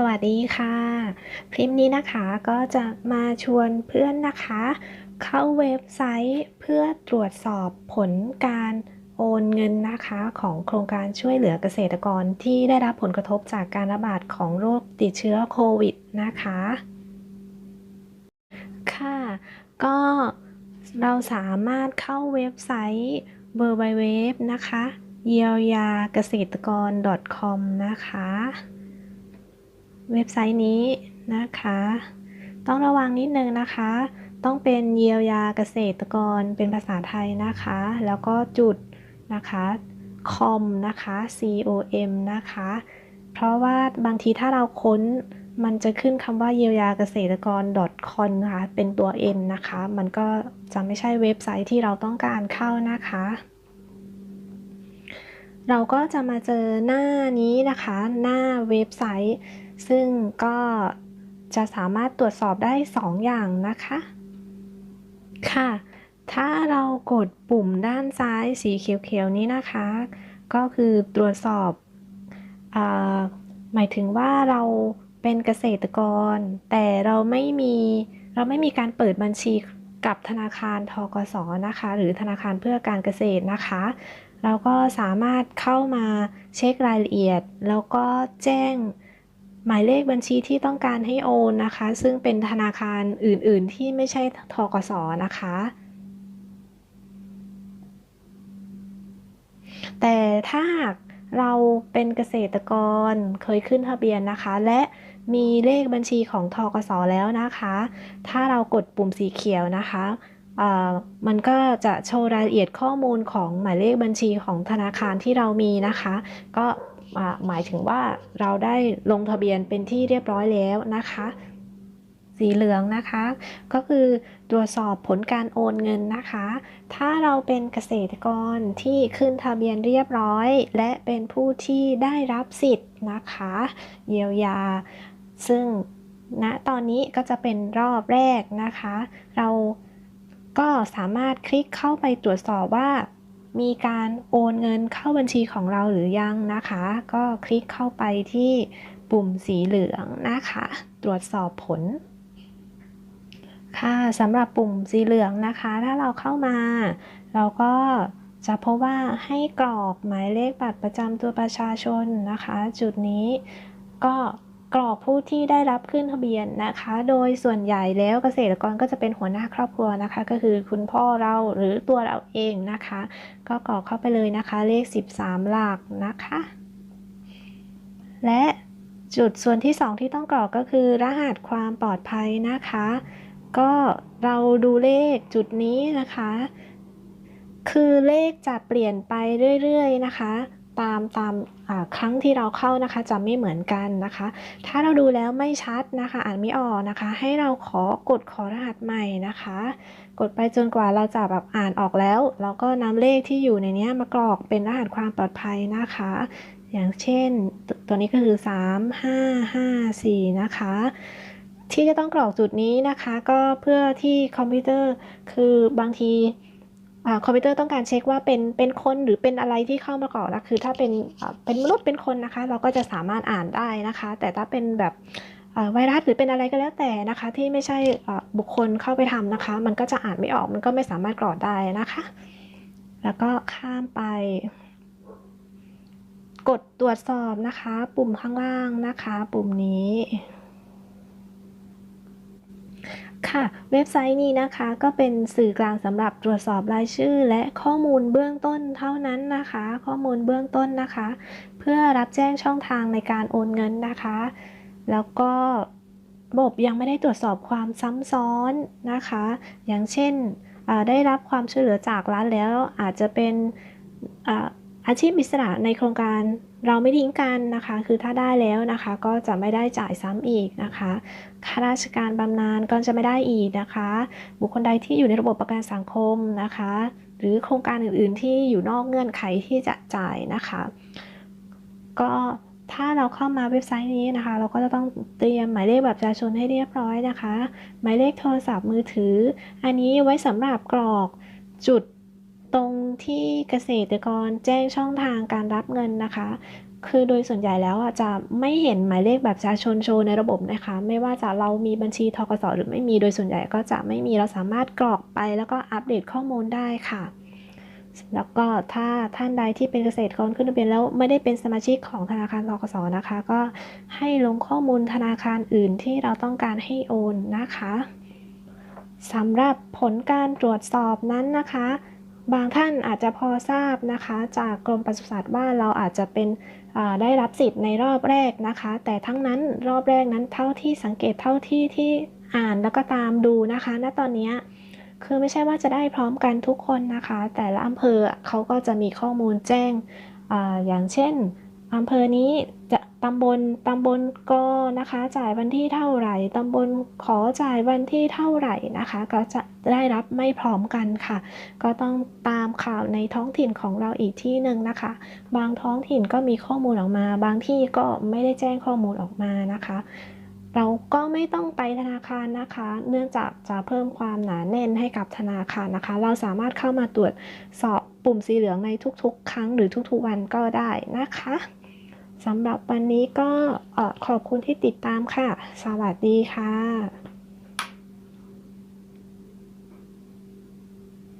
สวัสดีค่ะ คลิปนี้นะคะก็จะมาชวนเพื่อนนะคะ เข้าเว็บไซต์เพื่อตรวจสอบผลการโอนเงินนะคะของโครงการช่วยเหลือเกษตรกรที่ได้รับผลกระทบจากการระบาดของโรคติดเชื้อโควิดนะคะ ค่ะ ก็เราสามารถเข้าเว็บไซต์ w w w นะคะเยียวยาเกษตรกร .com นะคะ เว็บไซต์นี้นะคะ ต้องระวังนิดนึงนะคะ ต้องเป็นเยียวยาเกษตรกรเป็นภาษาไทยนะคะ แล้วก็จุดนะคะ com นะคะ com นะคะ เพราะว่าบางทีถ้าเราค้นมันจะขึ้นคำว่าเยียวยาเกษตรกร .com นะคะ เป็นตัว n นะคะ มันก็จะไม่ใช่เว็บไซต์ที่เราต้องการเข้านะคะ เราก็จะมาเจอหน้านี้นะคะ หน้าเว็บไซต์ ซึ่งก็จะสามารถตรวจสอบได้ 2 อย่างนะคะ ค่ะ ถ้าเรากดปุ่มด้านซ้ายสีเขียวๆนี้นะคะ ก็คือตรวจสอบอหมายถึงว่าเราเป็นเกษตรกร แต่เราไม่มีเราไม่มีการเปิดบัญชี กับธนาคารทกสนะคะ หรือธนาคารเพื่อการเกษตรนะคะ เราก็สามารถเข้ามาเช็ครายละเอียด แล้วก็แจ้งหมายเลขบัญชีที่ต้องการให้โอนนะคะ ซึ่งเป็นธนาคารอื่น ๆ ที่ไม่ใช่ทกสนะคะ แต่ถ้าหากเราเป็นเกษตรกรเคยขึ้นทะเบียนนะคะ และ มีเลขบัญชีของทกสแล้วนะคะ ถ้าเรากดปุ่มสีเขียวนะคะมันก็จะโชว์รายละเอียดข้อมูลของหมายเลขบัญชีของธนาคารที่เรามีนะคะ ก็หมายถึงว่าเราได้ลงทะเบียนเป็นที่เรียบร้อยแล้วนะคะ สีเหลืองนะคะ ก็คือตรวจสอบผลการโอนเงินนะคะ ถ้าเราเป็นเกษตรกรที่ขึ้นทะเบียนเรียบร้อย และเป็นผู้ที่ได้รับสิทธิ์นะคะ เยียวยา ซึ่งณนะตอนนี้ก็จะเป็นรอบแรกนะคะ เราก็สามารถคลิกเข้าไปตรวจสอบว่า มีการโอนเงินเข้าบัญชีของเราหรือยังนะคะ ก็คลิกเข้าไปที่ปุ่มสีเหลืองนะคะ ตรวจสอบผล ค่ะสำหรับปุ่มสีเหลืองนะคะ ถ้าเราเข้ามา เราก็จะพบว่าให้กรอกหมายเลขบัตรประจำตัวประชาชนนะคะ จุดนี้ก็ กรอกผู้ที่ได้รับขึ้นทะเบียนนะคะ โดยส่วนใหญ่แล้วเกษตรกรก็จะเป็นหัวหน้าครอบครัวนะคะ ก็คือคุณพ่อเราหรือตัวเราเองนะคะ ก็กรอกเข้าไปเลยนะคะ เลข 13 หลักนะคะ และจุดส่วนที่ 2 ที่ต้องกรอกก็คือรหัสความปลอดภัยนะคะ ก็เราดูเลขจุดนี้นะคะ คือเลขจะเปลี่ยนไปเรื่อยๆนะคะ ตามตามครั้งที่เราเข้านะคะจะไม่เหมือนกันนะคะ ถ้าเราดูแล้วไม่ชัดนะคะ อ่านไม่ออกนะคะ ให้เราขอกดขอรหัสใหม่นะคะ กดไปจนกว่าเราจะแบบอ่านออกแล้ว เราก็นำเลขที่อยู่ในนี้มากรอกเป็นรหัสความปลอดภัยนะคะ อย่างเช่น ตัวนี้ก็คือ 3 5 5 4 นะคะที่จะต้องกรอกจุดนี้นะคะ ก็เพื่อที่คอมพิวเตอร์คือบางที คอมพิวเตอร์ต้องการเช็คว่าเป็นเป็นคนหรือเป็นอะไรที่เข้ามากรอกนะคือถ้าเป็นเป็นมนุษย์เป็นคนนะคะ เราก็จะสามารถอ่านได้นะคะ แต่ถ้าเป็นแบบไวรัสหรือเป็นอะไรก็แล้วแต่นะคะ ที่ไม่ใช่บุคคลเข้าไปทำนะคะ มันก็จะอ่านไม่ออกมันก็ไม่สามารถกรอได้นะคะ แล้วก็ข้ามไป กดตรวจสอบนะคะ ปุ่มข้างล่างนะคะ ปุ่มนี้ ค่ะ เว็บไซต์นี้นะคะก็เป็นสื่อกลางสำหรับตรวจสอบรายชื่อ และข้อมูลเบื้องต้นเท่านั้นนะคะ ข้อมูลเบื้องต้นนะคะ เพื่อรับแจ้งช่องทางในการโอนเงินนะคะ แล้วก็ระบบยังไม่ได้ตรวจสอบความซ้ำซ้อนนะคะ อย่างเช่นได้รับความช่วยเหลือจากรัฐแล้วอาจจะเป็นอาชีพอิสระในโครงการ เราไม่ทิ้งกันนะคะ คือถ้าได้แล้วนะคะ ก็จะไม่ได้จ่ายซ้ำอีกนะคะ ข้าราชการบำนาญก็จะไม่ได้อีกนะคะ บุคคลใดที่อยู่ในระบบประกันสังคมนะคะ หรือโครงการอื่นๆที่อยู่นอกเงื่อนไขที่จะจ่ายนะคะ ก็ถ้าเราเข้ามาเว็บไซต์นี้นะคะ เราก็จะต้องเตรียมหมายเลขบัตรประชาชนให้เรียบร้อยนะคะ หมายเลขโทรศัพท์มือถือ อันนี้ไว้สำหรับกรอกจุด ตรงที่เกษตรกรแจ้งช่องทางการรับเงินนะคะ คือโดยส่วนใหญ่แล้วอะจะไม่เห็นหมายเลขแบบประชาชนโชว์ในระบบนะคะ ไม่ว่าจะเรามีบัญชีทกสหรือไม่มีโดยส่วนใหญ่ก็จะไม่มีเราสามารถกรอกไปแล้วก็อัปเดตข้อมูลได้ค่ะแล้วก็ถ้าท่านใดที่เป็นเกษตรกรขึ้นทะเบียนแล้วไม่ได้เป็นสมาชิกของธนาคารทกสนะคะ ก็ให้ลงข้อมูลธนาคารอื่นที่เราต้องการให้โอนนะคะสำหรับผลการตรวจสอบนั้นนะคะ บางท่านอาจจะพอทราบนะคะ จากกรมปศุสัตว์ว่าเราอาจจะเป็นได้รับสิทธิ์ในรอบแรกนะคะ แต่ทั้งนั้นรอบแรกนั้นเท่าที่สังเกตเท่าที่ที่อ่านแล้วก็ตามดูนะคะ ณตอนนี้คือไม่ใช่ว่าจะได้พร้อมกันทุกคนนะคะ แต่ละอำเภอเขาก็จะมีข้อมูลแจ้งออย่างเช่นอำเภอนี้จะ ตำบลตำบลกนะคะ จ่ายวันที่เท่าไหร่ตำบลขอจ่ายวันที่เท่าไหร่นะคะ ก็จะได้รับไม่พร้อมกันค่ะ ก็ต้องตามข่าวในท้องถิ่นของเราอีกที่หนึ่งนะคะ บางท้องถิ่นก็มีข้อมูลออกมา บางที่ก็ไม่ได้แจ้งข้อมูลออกมานะคะ เราก็ไม่ต้องไปธนาคารนะคะ เนื่องจากจะเพิ่มความหนาแน่นให้กับธนาคารนะคะ เราสามารถเข้ามาตรวจสอบปุ่มสีเหลืองในทุกๆ ครั้งหรือทุกๆวันก็ได้นะคะ สำหรับวันนี้ก็ขอบคุณที่ติดตามค่ะ สวัสดีค่ะ